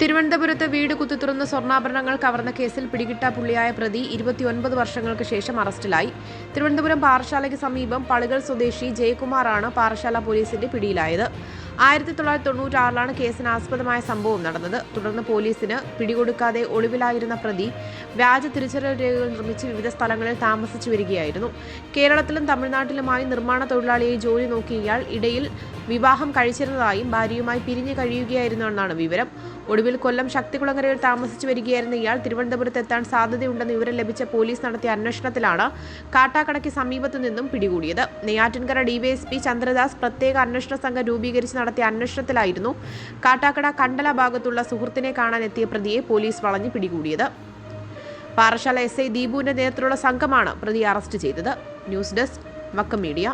തിരുവനന്തപുരത്ത് വീട് കുത്തിത്തുറന്ന് സ്വർണാഭരണങ്ങൾ കവർന്ന കേസിൽ പിടികിട്ട പുള്ളിയായ പ്രതി ഇരുപത്തിയൊൻപത് വർഷങ്ങൾക്ക് ശേഷം അറസ്റ്റിലായി. തിരുവനന്തപുരം പാറശാലയ്ക്ക് സമീപം പളുകൾ സ്വദേശി ജയകുമാറാണ് പാറശാല പോലീസിന്റെ പിടിയിലായത്. ആയിരത്തി തൊള്ളായിരത്തി തൊണ്ണൂറ്റാറിലാണ് കേസിന് ആസ്പദമായ സംഭവം നടന്നത്. തുടർന്ന് പോലീസിന് പിടികൊടുക്കാതെ ഒളിവിലായിരുന്ന പ്രതി വ്യാജ തിരിച്ചറിയൽ രേഖകൾ നിർമ്മിച്ച് വിവിധ സ്ഥലങ്ങളിൽ താമസിച്ചു വരികയായിരുന്നു. കേരളത്തിലും തമിഴ്നാട്ടിലുമായി നിർമ്മാണ തൊഴിലാളിയെ ജോലി നോക്കിയ ഇടയിൽ വിവാഹം കഴിച്ചിരുന്നതായും ഭാര്യയുമായി പിരിഞ്ഞു കഴിയുകയായിരുന്നു എന്നാണ് വിവരം. ഒടുവിൽ കൊല്ലം ശക്തികുളങ്ങരയിൽ താമസിച്ചു വരികയായിരുന്ന ഇയാൾ തിരുവനന്തപുരത്ത് എത്താൻ സാധ്യതയുണ്ടെന്ന് വിവരം ലഭിച്ച പോലീസ് നടത്തിയ അന്വേഷണത്തിലാണ് കാട്ടാക്കടയ്ക്ക് സമീപത്തു നിന്നും പിടികൂടിയത്. നെയ്യാറ്റിൻകര ഡിവൈഎസ്പി ചന്ദ്രദാസ് പ്രത്യേക അന്വേഷണ സംഘം രൂപീകരിച്ച് നടത്തിയ അന്വേഷണത്തിലായിരുന്നു കാട്ടാക്കട കണ്ടല ഭാഗത്തുള്ള സുഹൃത്തിനെ കാണാൻ എത്തിയ പ്രതിയെ പോലീസ് വളഞ്ഞു പിടികൂടിയത്. പാറശാല എസ് ഐ ദീപുവിന്റെ നേതൃത്വത്തിലുള്ള സംഘമാണ് പ്രതിയെ അറസ്റ്റ് ചെയ്തത്. News desk Vakkam media.